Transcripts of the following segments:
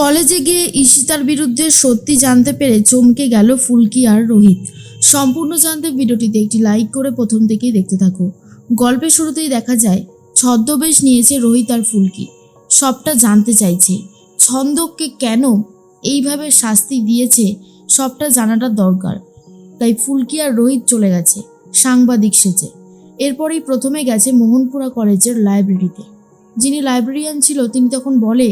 কলেজে গিয়ে ঈশিতার বিরুদ্ধে সত্যি জানতে পেরে চমকে গেল ফুলকি আর রোহিত। সম্পূর্ণ জানতে ভিডিওটিতে একটি লাইক করে প্রথম থেকেই দেখতে থাকো। গল্পের শুরুতেই দেখা যায়, ছদ্মবেশ নিয়েছে রোহিত আর ফুলকি। সবটা জানতে চাইছে। ছন্দককে কেন এইভাবে শাস্তি দিয়েছে, সবটা জানাটা দরকার। তাই ফুলকি আর রোহিত চলে গেছে, সাংবাদিক সেজে। এরপরেই প্রথমে গেছে মোহনপুরা কলেজের লাইব্রেরিতে যিনি লাইব্রেরিয়ান ছিল, তিনি তখন বলে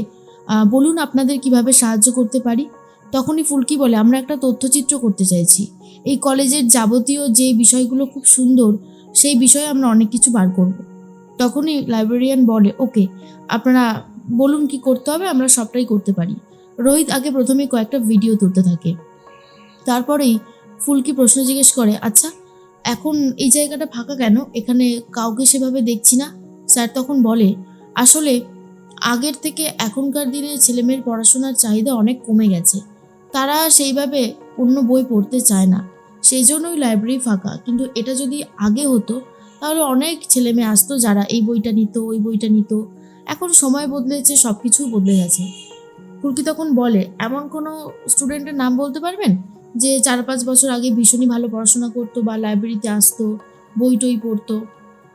বলুন আপনাদের কীভাবে সাহায্য করতে পারি? তখনই ফুলকি বলে, আমরা একটা তথ্যচিত্র করতে চাইছি। এই কলেজের যাবতীয় যে বিষয়গুলো খুব সুন্দর, সেই বিষয়ে আমরা অনেক কিছু বার করব। তখনই লাইব্রেরিয়ান বলে, ওকে, আপনারা বলুন কি করতে হবে, আমরা সবটাই করতে পারি। রোহিত আগে প্রথমে কয়েকটা ভিডিও তুলতে থাকে। তারপরেই ফুলকি প্রশ্ন জিজ্ঞেস করে আচ্ছা এখন এই জায়গাটা ফাঁকা কেন? এখানে কাউকে সেভাবে দেখছি না? স্যার তখন বলে, আসলে আগের থেকে এখনকার দিনে ছেলেমেয়ের পড়াশোনার চাহিদা অনেক কমে গেছে। তারা সেইভাবে অন্য বই পড়তে চায় না। সেই জন্যই লাইব্রেরি ফাঁকা। কিন্তু এটা যদি আগে হতো, তাহলে অনেক ছেলে মেয়ে আসতো যারা এই বইটা নিত, ওই বইটা নিত। এখন সময় বদলেছে সব কিছু বদলে গেছে। ফুলকি তখন বলে, এমন কোনো স্টুডেন্টের নাম বলতে পারবেন? যে চার পাঁচ বছর আগে ভীষণই ভালো পড়াশোনা করতো বা লাইব্রেরিতে আসতো, বই টই পড়তো?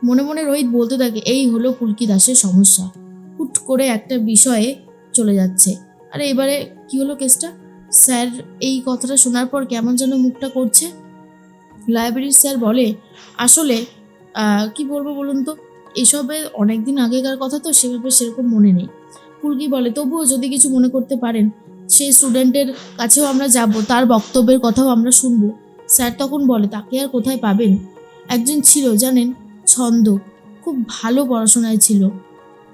মনে মনে রোহিত বলতে থাকে, এই হলো ফুলকি দাসের সমস্যা। করে একটা বিষয়ে চলে যাচ্ছে। আরে এবারে কি হলো কেসটা? স্যার, এই কথাটা শোনার পর কেমন যেন মুখটা করছে। লাইব্রেরির স্যার বলে, আসলে কি বলব বলুন তো? এসবে অনেক দিন আগেকার কথা তো সেভাবে সেরকম মনে নেই। ফুলকি বলে, তবুও যদি কিছু মনে করতে পারেন সেই স্টুডেন্টের কাছেও আমরা যাব, তার বক্তব্যের কথাও আমরা শুনব। স্যার তখন বলে, তাকে আর কোথায় পাবেন? একজন ছিল, জানেন, ছন্দ, খুব ভালো পড়াশোনায় ছিল।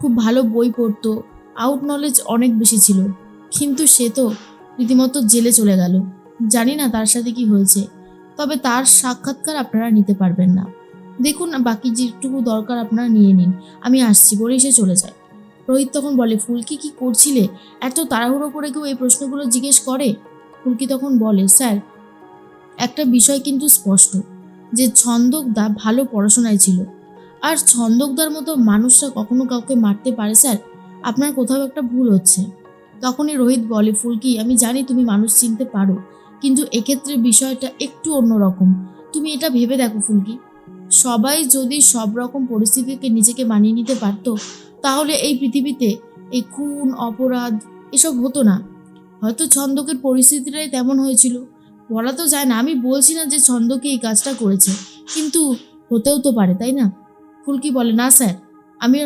খুব ভালো বই পড়তো। আউট নলেজ অনেক বেশি ছিল। কিন্তু সে তো রীতিমতো জেলে চলে গেল। জানি না তার সাথে কি হয়েছে। তবে তার সাক্ষাৎকার আপনারা নিতে পারবেন না। দেখুন, বাকি যেটুকু দরকার আপনারা নিয়ে নিন। আমি আসছি, বলেই সে চলে যায়। রোহিত তখন বলে, ফুলকি কি করছিলে? এত তাড়াহুড়ো করে কেউ এই প্রশ্নগুলো জিজ্ঞেস করে? ফুলকি তখন বলে, স্যার, একটা বিষয় কিন্তু স্পষ্ট। যে ছন্দকদা ভালো পড়াশোনায় ছিল। আর ছন্দকদার মতো মানুষরা কখনো কাউকে মারতে পারে, স্যার? আপনার কোথাও একটা ভুল হচ্ছে। তখনই রোহিত বলে, ফুলকি, আমি জানি তুমি মানুষ চিনতে পারো, কিন্তু এক্ষেত্রে বিষয়টা একটু অন্যরকম। তুমি এটা ভেবে দেখো, ফুলকি। সবাই যদি সব রকম পরিস্থিতিকে নিজেকে মানিয়ে নিতে পারতো, তাহলে এই পৃথিবীতে এই খুন, অপরাধ এসব হতো না। হয়তো ছন্দকের পরিস্থিতিটাই তেমন হয়েছিল। বলা তো যায় না, আমি বলছি না যে ছন্দকে এই কাজটা করেছে, কিন্তু হতেও তো পারে, তাই না? ফুলকি বলে, না স্যার, আমি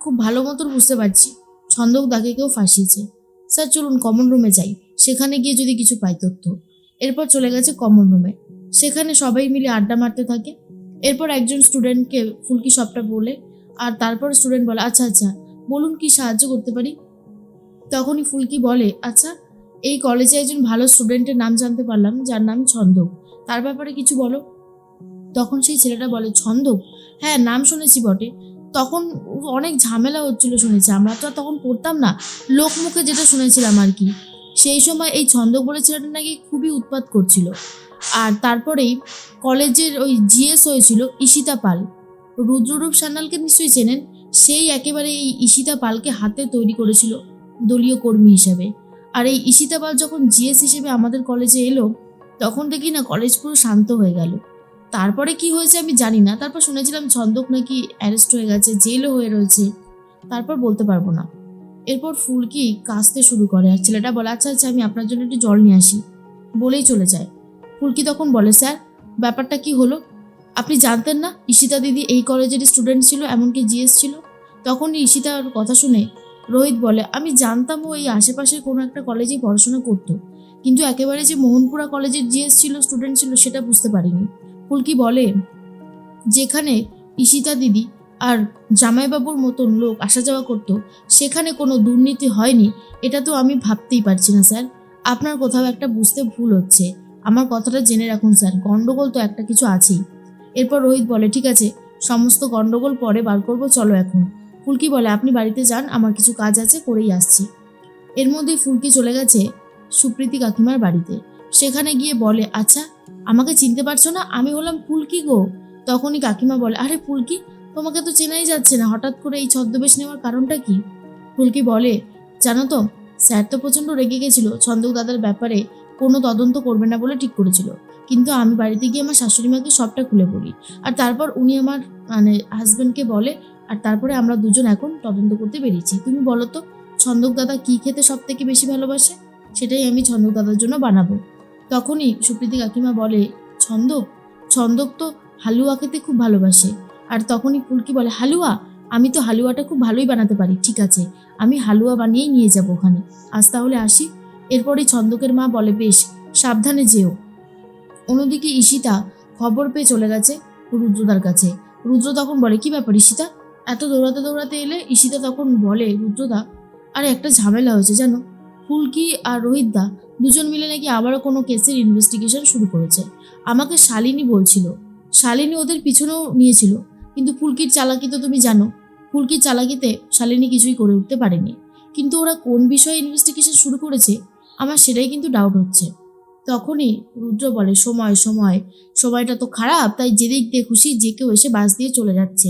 খুব ভালো মতন বুঝতে পারছি। ছন্দক দাকে কেউ ফাঁসিয়েছে। স্যার, চলুন কমন রুমে যাই। সেখানে গিয়ে যদি কিছু পাই তথ্য। এরপর চলে গেছে কমন রুমে সেখানে সবাই মিলে আড্ডা মারতে থাকে। এরপর একজন স্টুডেন্টকে ফুলকি সবটা বলে, আর তারপর স্টুডেন্ট বলে আচ্ছা আচ্ছা বলুন কি সাহায্য করতে পারি? তখনই ফুলকি বলে আচ্ছা এই কলেজে একজন ভালো স্টুডেন্টের নাম জানতে পারলাম, যার নাম ছন্দক। তার ব্যাপারে কিছু বলো। তখন সেই ছেলেটা বলে, ছন্দক? হ্যাঁ নাম শুনেছি বটে। তখন অনেক ঝামেলা হচ্ছিল শুনেছি, আমরা তো আর তখন পড়তাম না, লোকমুখে যেটা শুনেছিলাম আর কি। সেই সময় এই ছন্দক বলে ছেলেটা নাকি খুবই উৎপাত করছিল। আর তারপরেই কলেজের ওই জিএস হয়েছিল ঈশিতা পাল। রুদ্ররূপ সান্যালকে নিশ্চয়ই চেনেন? সেই একেবারে এই ঈশিতা পালকে হাতে তৈরি করেছিল দলীয় কর্মী হিসাবে। আর এই ঈশিতা পাল যখন জিএস হিসেবে আমাদের কলেজে এলো, তখন দেখি না কলেজ পুরো শান্ত হয়ে গেল। তারপরে কি হয়েছে আমি জানি না। তারপর শুনেছিলাম ছন্দক নাকি অ্যারেস্ট হয়ে গেছে, জেলও হয়ে রয়েছে। তারপর বলতে পারব না। এরপর ফুলকি কাঁচতে শুরু করে আর ছেলেটা বলে আচ্ছা আচ্ছা আমি আপনার জন্য একটু জল নিয়ে আসি। বলেই চলে যায়। ফুলকি তখন বলে, স্যার, ব্যাপারটা কি হলো? আপনি জানতেন না ঈশিতা দিদি এই কলেজের স্টুডেন্ট ছিল, এমনকি জিএস ছিল? তখনই ঈশিতার কথা শুনে রোহিত বলে, আমি জানতাম ও এই আশেপাশের কোনো একটা কলেজেই পড়াশোনা করতো, কিন্তু একেবারে যে মোহনপুরা কলেজের জিএস ছিল, স্টুডেন্ট ছিল, সেটা বুঝতে পারিনি। ফুলকি বলে, যেখানে ঈশিতা দিদি আর জামাইবাবুর মতন লোক আসা যাওয়া করতো, সেখানে কোনো দুর্নীতি হয়নি, এটা তো আমি ভাবতেই পারছি না, স্যার। আপনার কোথাও একটা বুঝতে ভুল হচ্ছে। আমার কথাটা জেনে রাখুন, স্যার গণ্ডগোল তো একটা কিছু আছেই। এরপর রোহিত বলে, ঠিক আছে, সমস্ত গণ্ডগোল পরে বার করব, চলো এখন। ফুলকি বলে, আপনি বাড়িতে যান, আমার কিছু কাজ আছে, করেই আসছি। এর মধ্যেই ফুলকি চলে গেছে সুপ্রীতি কাকিমার বাড়িতে। সেখানে গিয়ে বলে আচ্ছা আমাকে চিনতে পারছ না? আমি হলাম ফুলকি গো। তখনই কাকিমা বলে, আরে ফুলকি, তোমাকে তো চেনাই যাচ্ছে না। হঠাৎ করে এই ছদ্মবেশ নেওয়ার কারণটা কি? ফুলকি বলে, জানো তো, স্যার তো প্রচণ্ড রেগে গেছিল। ছন্দক দাদার ব্যাপারে কোনো তদন্ত করবে না বলে ঠিক করেছিল। কিন্তু আমি বাড়িতে গিয়ে আমার শাশুড়ি মাকে সবটা খুলে পড়ি আর তারপর উনি আমার মানে হাজব্যান্ডকে বলে, আর তারপরে আমরা দুজন এখন তদন্ত করতে বেরিয়েছি। তুমি বলো তো, ছন্দক দাদা কী খেতে সব থেকে বেশি ভালোবাসে? সেটাই আমি ছন্দক দাদার জন্য বানাবো। তখনই সুপ্রীতি কাকিমা বলে, ছন্দক ছন্দক তো হালুয়া খেতে খুব ভালোবাসে। আর তখনই ফুলকি বলে, হালুয়া, আমি তো হালুয়াটা খুব ভালোই বানাতে পারি, ঠিক আছে, আমি হালুয়া বানিয়েই নিয়ে যাব ওখানে। আজ তাহলে আসি। এরপরে ছন্দকের মা বলে, বেশ, সাবধানে যেও। অন্যদিকে ঈশিতা খবর পেয়ে চলে গেছে রুদ্রদার কাছে। রুদ্র তখন বলে, কি ব্যাপার ঈশিতা? এত দৌড়াতে দৌড়াতে এলে ঈশিতা তখন বলে, রুদ্রদা, আরে একটা ঝামেলা হয়েছে জানো। ফুলকি আর রোহিত দা দুজন মিলে নাকি আবারও কোনো কেসের ইনভেস্টিগেশন শুরু করেছে। আমাকে শালিনী বলছিল। শালিনী ওদের পিছনেও নিয়েছিল। কিন্তু ফুলকির চালাকি তো তুমি জানো। ফুলকির চালাকিতে শালিনী কিছুই করে উঠতে পারেনি। কিন্তু ওরা কোন বিষয়ে ইনভেস্টিগেশন শুরু করেছে, আমার সেটাই কিন্তু ডাউট হচ্ছে। তখনই রুদ্র বলে, সময় সময়। সময়টা তো খারাপ, তাই যে দিক দিয়ে খুশি, যে কেউ এসে বাস দিয়ে চলে যাচ্ছে।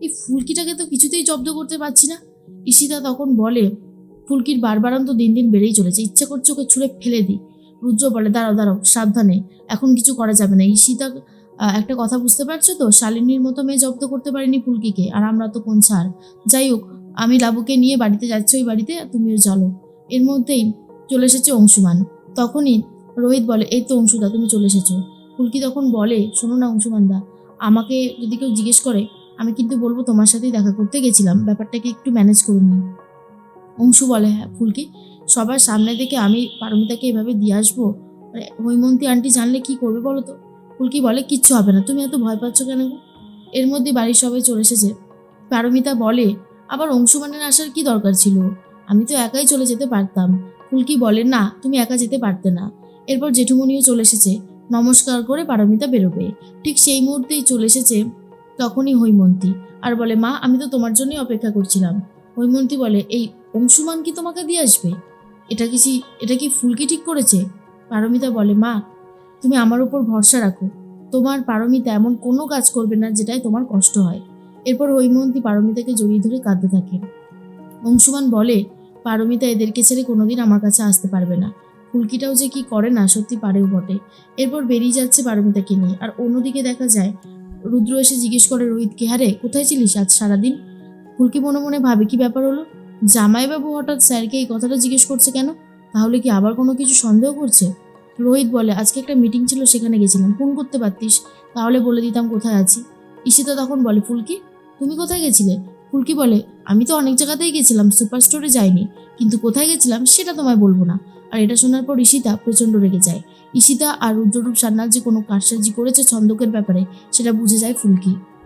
এই ফুলকিটাকে তো কিছুতেই জব্দ করতে পারছি না। ঈশিতা তখন বলে ফুলকির বারবারন্ত দিন দিন বেড়েই চলেছে। ইচ্ছা করছে ওকে ছুঁড়ে ফেলে দিই। রুদ্র বলে, দাঁড়াও দাঁড়াও, সাবধানে। এখন কিছু করা যাবে না। ঈশিতা একটা কথা বুঝতে পারছ তো? শালিনীর মতো মেয়ে জব্দ করতে পারিনি ফুলকিকে। আর আমরা তো কোন ছাড়? যাই হোক, আমি লাবুকে নিয়ে বাড়িতে যাচ্ছি ওই বাড়িতে, তুমিও চলো। এর মধ্যেই চলে এসেছে অংশুমান। তখনই রোহিত বলে, এই তো অংশুদা, তুমি চলে এসেছ। ফুলকি তখন বলে, শোনো না অংশুমানদা, আমাকে যদি কেউ জিজ্ঞেস করে, আমি কিন্তু বলব তোমার সাথেই দেখা করতে গেছিলাম। ব্যাপারটাকে একটু ম্যানেজ করে নিই। অংশু বলে হ্যাঁ ফুলকি, সবার সামনে থেকে আমি পারমিতাকে এভাবে দিয়ে আসব? মানে হৈমন্তী আন্টি জানলে কি করবে বলো তো? ফুলকি বলে, কিচ্ছু হবে না, তুমি এত ভয় পাচ্ছ কেন এর মধ্যে বাড়ির সবাই চলে এসেছে। পারমিতা বলে, আবার অংশুমানের আসার কি দরকার ছিল? আমি তো একাই চলে যেতে পারতাম। ফুলকি বলে, না, তুমি একা যেতে পারতে না। এরপর জেঠুমনিও চলে এসেছে। নমস্কার করে পারমিতা বেরোবে। ঠিক সেই মুহূর্তেই চলে এসেছে তখনই হৈমন্তী। আর বলে, মা, আমি তো তোমার জন্যই অপেক্ষা করছিলাম। হৈমন্তী বলে, এই অংশুমান কি তোমাকে দিয়ে আসবে? এটা কি এটা কি ফুলকি ঠিক করেছে? পারমিতা বলে, মা, তুমি আমার উপর ভরসা রাখো। তোমার পারমিতা এমন কোনো কাজ করবে না যেটাই তোমার কষ্ট হয়। এরপর হৈমন্তী পারমিতাকে জড়িয়ে ধরে কাঁদতে থাকে। অংশুমান বলে, পারমিতা এদেরকে ছেড়ে কোনোদিন আমার কাছে আসতে পারবে না। ফুলকিটাও যে কি করে না সত্যি পারেও বটে। এরপর বেরিয়ে যাচ্ছে পারমিতাকে নিয়ে। আর অন্যদিকে দেখা যায়, রুদ্র এসে জিজ্ঞেস করে রোহিতকে হ্যাঁ রে কোথায় ছিলিস আজ সারাদিন? ফুলকি মনে মনে ভাবে, কি ব্যাপার হলো? জামাইবাবু হঠাৎ স্যারকে এই কথাটা জিজ্ঞেস করছে কেন? তাহলে কি আবার কোনো কিছু সন্দেহ করছে? রোহিত বলে, আজকে একটা মিটিং ছিল, সেখানে গেছিলাম। ফোন করতে পারতিস? তাহলে বলে দিতাম কোথায় আছি। ঈশিতা তখন বলে, ফুলকি, তুমি কোথায় গেছিলে? ফুলকি বলে, আমি তো অনেক জায়গাতেই গেছিলাম সুপার স্টোরে যাইনি। কিন্তু কোথায় গেছিলাম, সেটা তোমায় বলব না। আর এটা শোনার পর ঈশিতা প্রচণ্ড রেগে যায়। ঈশিতা আর রুদ্ররূপ সান্যাল যে কোনো কারসাজি করেছে ছন্দকের ব্যাপারে, সেটা বুঝে যায় ফুলকি।